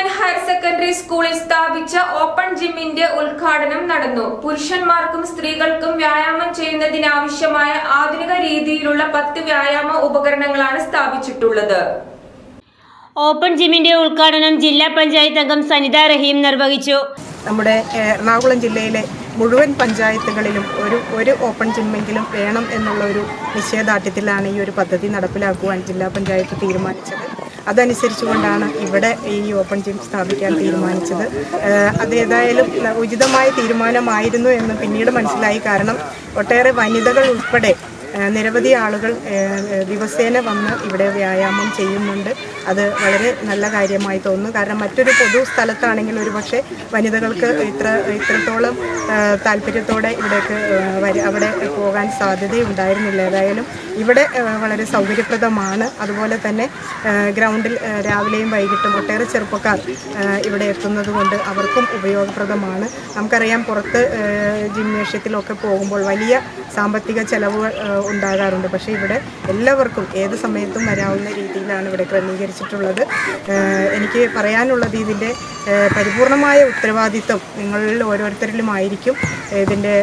Government higher secondary സ്കൂളിൽ സ്ഥാപിച്ച open ജിമ്മിന്റെ ഉദ്ഘാടനം നടന്നു. പുരുഷന്മാർക്കും സ്ത്രീകൾക്കും വ്യായാമം ചെയ്യുന്നതിനാവശ്യമായ ആധുനിക രീതിയിലുള്ള പത്ത് വ്യായാമ ഉപകരണങ്ങളാണ് സ്ഥാപിച്ചിട്ടുള്ളത്. ഓപ്പൺ ജിമ്മിന്റെ ഉദ്ഘാടനം ജില്ലാ പഞ്ചായത്ത് അംഗം സനിത റഹീം നിർവഹിച്ചു. നമ്മുടെ എറണാകുളം ജില്ലയിലെ മുഴുവൻ പഞ്ചായത്തുകളിലും ഒരു ഒരു ഓപ്പൺ ജിമ്മെങ്കിലും വേണം എന്നുള്ള ഒരു നിശ്ചയദാർഢ്യത്തിലാണ് ഈ ഒരു പദ്ധതി നടപ്പിലാക്കുവാൻ ജില്ലാ പഞ്ചായത്ത് തീരുമാനിച്ചത്. അതനുസരിച്ചുകൊണ്ടാണ് ഇവിടെ ഈ ഓപ്പൺ ജിം സ്ഥാപിക്കാൻ തീരുമാനിച്ചത്. അതേതായാലും ഉചിതമായ തീരുമാനമായിരുന്നു എന്ന് പിന്നീട് മനസ്സിലായി. കാരണം ഒട്ടേറെ വനിതകൾ ഉൾപ്പെടെ നിരവധി ആളുകൾ ദിവസേന വന്ന് ഇവിടെ വ്യായാമം ചെയ്യുന്നുണ്ട്. അത് വളരെ നല്ല കാര്യമായി തോന്നുന്നു. കാരണം മറ്റൊരു പൊതു സ്ഥലത്താണെങ്കിൽ ഒരു പക്ഷേ വനിതകൾക്ക് ഇത്ര ഇത്രത്തോളം താല്പര്യത്തോടെ ഇവിടേക്ക് അവിടെ പോകാൻ സാധ്യതയുണ്ടായിരുന്നില്ല. ഏതായാലും ഇവിടെ വളരെ സൗകര്യപ്രദമാണ്. അതുപോലെ തന്നെ ഗ്രൗണ്ടിൽ രാവിലെയും വൈകിട്ടും ഒട്ടേറെ ചെറുപ്പക്കാർ ഇവിടെ എത്തുന്നത് കൊണ്ട് അവർക്കും ഉപയോഗപ്രദമാണ്. നമുക്കറിയാം പുറത്ത് ജിംനേഷ്യത്തിലൊക്കെ പോകുമ്പോൾ വലിയ സാമ്പത്തിക ചെലവുകൾ ഉണ്ടാകാറുണ്ട്. പക്ഷേ ഇവിടെ എല്ലാവർക്കും ഏത് സമയത്തും വരാവുന്ന രീതിയിലാണ് ഇവിടെ ക്രമീകരിച്ചിട്ടുള്ളത്. എനിക്ക് പറയാനുള്ളത് ഇതിന്റെ പരിപൂർണമായ ഉത്തരവാദിത്വം നിങ്ങളിൽ ഓരോരുത്തരിലുമായിരിക്കും. ഇതിന്റെ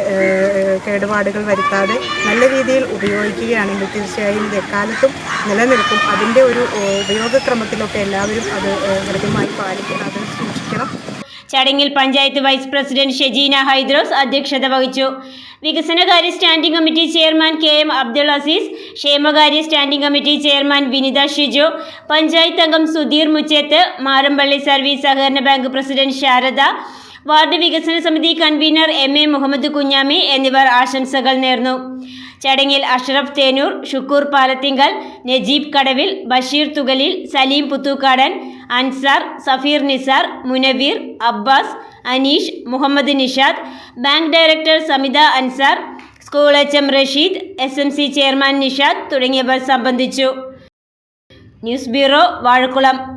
കേടുപാടുകൾ വരുത്താതെ നല്ല രീതിയിൽ ഉപയോഗിക്കുകയാണെങ്കിൽ തീർച്ചയായും ഇത് എക്കാലത്തും നിലനിൽക്കും. അതിന്റെ ഒരു ഉപയോഗക്രമത്തിലൊക്കെ എല്ലാവരും അത് കൃത്യമായി പാലിക്കണം അത് സൂക്ഷിക്കണം. ചടങ്ങിൽ പഞ്ചായത്ത് വൈസ് പ്രസിഡന്റ് ഷെജീന ഹൈദ്രോസ് അധ്യക്ഷത വഹിച്ചു. വികസനകാര്യ standing committee chairman K M Abdul Azeez ക്ഷേമകാര്യ standing committee chairman Vinitha Shiju panchayat അംഗം സുധീർ മുച്ചേത്ത് മാറമ്പള്ളി സർവീസ് സഹകരണ ബാങ്ക് പ്രസിഡന്റ് ശാരദ വാർഡ് വികസന സമിതി convener M A Muhammad Kunjami എന്നിവർ ആശംസകൾ നേർന്നു. ചടങ്ങിൽ Ashraf Thenur Shukkoor Palathingal Najeeb Kadavil Basheer Thukalil Saleem Puthukkadan Ansar Safeer Nisar Munaveer Abbas Aneesh Muhammad Nishad bank director Samitha Ansar school H M Rasheed S M C chairman Nishad തുടങ്ങിയവർ സംബന്ധിച്ചു. News bureau Vazhakulam.